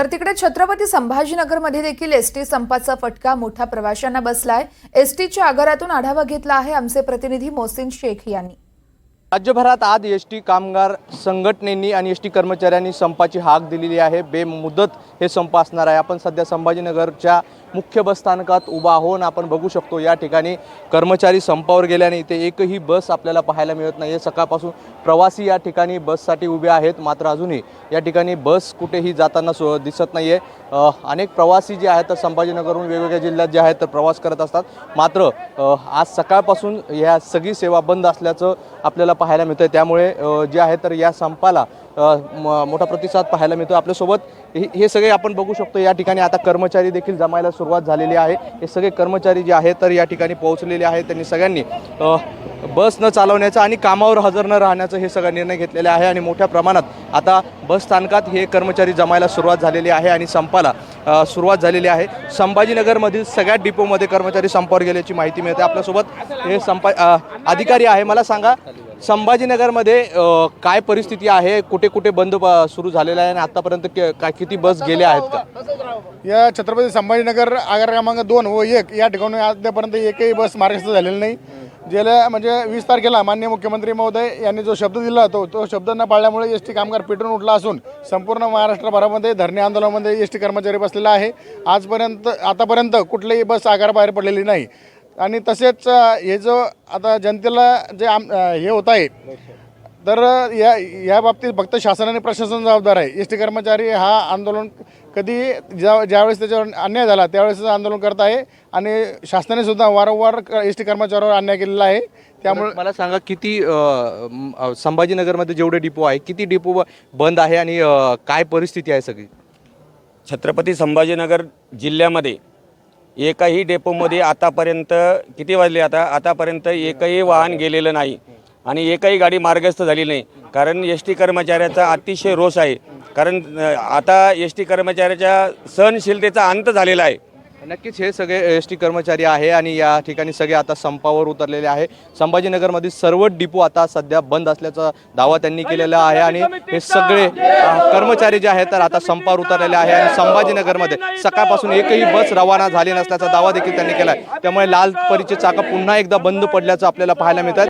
तर तिकडे छत्रपती संभाजीनगरमध्ये देखील एस टी संपाचा फटका मोठ्या प्रवाशांना बसलाय. एस टीच्या आगारातून आढावा घेतला आहे आमचे प्रतिनिधी मोसिन शेख यांनी. राज्यभरात आज एस टी कामगार संघटनेनी आणि एस टी कर्मचाऱ्यांनी संपाची हाक दिलेली आहे. बेमुदत हे संप असणार आहे. आपण सध्या संभाजीनगरच्या मुख्य बस स्थानकात उभा आहोत. आपण बघू शकतो या ठिकाणी कर्मचारी संपावर गेल्याने इथे एकही बस आपल्याला पाहायला मिळत नाही आहे सकाळपासून प्रवासी या ठिकाणी बससाठी उभे आहेत. मात्र अजूनही या ठिकाणी बस कुठेही जाताना सो दिसत नाही आहे अनेक प्रवासी जे आहेत तर संभाजीनगरहून वेगवेगळ्या जिल्ह्यात जे आहेत तर प्रवास करत असतात. मात्र आज सकाळपासून ह्या सगळी सेवा बंद असल्याचं आपल्याला पाहायला मिळतं त्यामुळे जे आहे तर या संपाला म- मोठा प्रतिसाद पाहायला मिळतो आपल्यासोबत. हे हे सगळे आपण बघू शकतो या ठिकाणी. आता कर्मचारी देखील जमायला सुरुवात झालेली आहे. हे सगळे कर्मचारी जे आहेत तर या ठिकाणी पोहोचलेले आहेत. त्यांनी सगळ्यांनी बस न चालवण्याचा आणि कामावर हजर न राहण्याचा हे सगळा निर्णय घेतलेला आहे आणि मोठ्या प्रमाणात आता बस स्थानकात हे कर्मचारी जमायला सुरुवात झालेली आहे आणि संपाला सुरुवात झालेली आहे. संभाजीनगरमधील सगळ्यात डिपोमध्ये कर्मचारी संपावर गेल्याची माहिती मिळते आपल्यासोबत. हे संपा अधिकारी आहे. मला सांगा संभाजीनगरमध्ये काय परिस्थिती आहे? कुठे कुठे बंद सुरू झालेला आहे? आणि आतापर्यंत काय किती बस गेल्या आहेत का? या छत्रपती संभाजीनगर आगार क्रमांक दोन व एक या ठिकाणी आतापर्यंत एकही बस मार्गस्थ झालेली नाही. गेल्या म्हणजे वीस तारखेला माननीय मुख्यमंत्री महोदय यांनी जो शब्द दिला तो तो शब्द न पाळल्यामुळे एस टी कामगार पेटून उठला असून संपूर्ण महाराष्ट्रभरामध्ये धरणे आंदोलनामध्ये एस टी कर्मचारी बसलेला आहे. आजपर्यंत आतापर्यंत कुठलीही बस आगाराबाहेर पडलेली नाही. आणि तसेच हे जो आता जनतेला जे आम हे होत आहे तर या या बाबतीत फक्त शासन आणि प्रशासन जबाबदार आहे. एस टी कर्मचारी हा आंदोलन कधी ज्या ज्यावेळेस त्याच्यावर अन्याय झाला त्यावेळेस आंदोलन करत आहे आणि शासनाने सुद्धा वारंवार एस टी कर्मचाऱ्यावर अन्याय केलेला आहे. त्यामुळे मला सांगा किती संभाजीनगरमध्ये जेवढे डिपो आहे किती डिपो बंद आहे आणि काय परिस्थिती आहे सगळी? छत्रपती संभाजीनगर जिल्ह्यामध्ये एकाही डेपोमध्ये आतापर्यंत किती वाजले आता? आतापर्यंत एकही वाहन गेलेलं नाही आणि एकही गाडी मार्गस्थ झाली नाही. कारण एस टी कर्मचाऱ्याचा अतिशय रोष आहे. कारण आता एस टी कर्मचाऱ्याच्या सहनशीलतेचा अंत झालेला आहे. नक्कीच हे सगळे एस टी कर्मचारी आहे आणि या ठिकाणी सगळे आता संपावर उतरलेले आहे. संभाजीनगरमधील सर्व डिपो आता सध्या बंद असल्याचा दावा त्यांनी केलेला आहे आणि हे सगळे कर्मचारी जे आहेत तर आता संपावर उतरलेले आहे आणि संभाजीनगरमध्ये सकाळपासून एकही बस रवाना झाली नसल्याचा दावा देखील त्यांनी केला आहे त्यामुळे लाल परीचे चाकं पुन्हा एकदा बंद पडल्याचं आपल्याला पाहायला मिळतात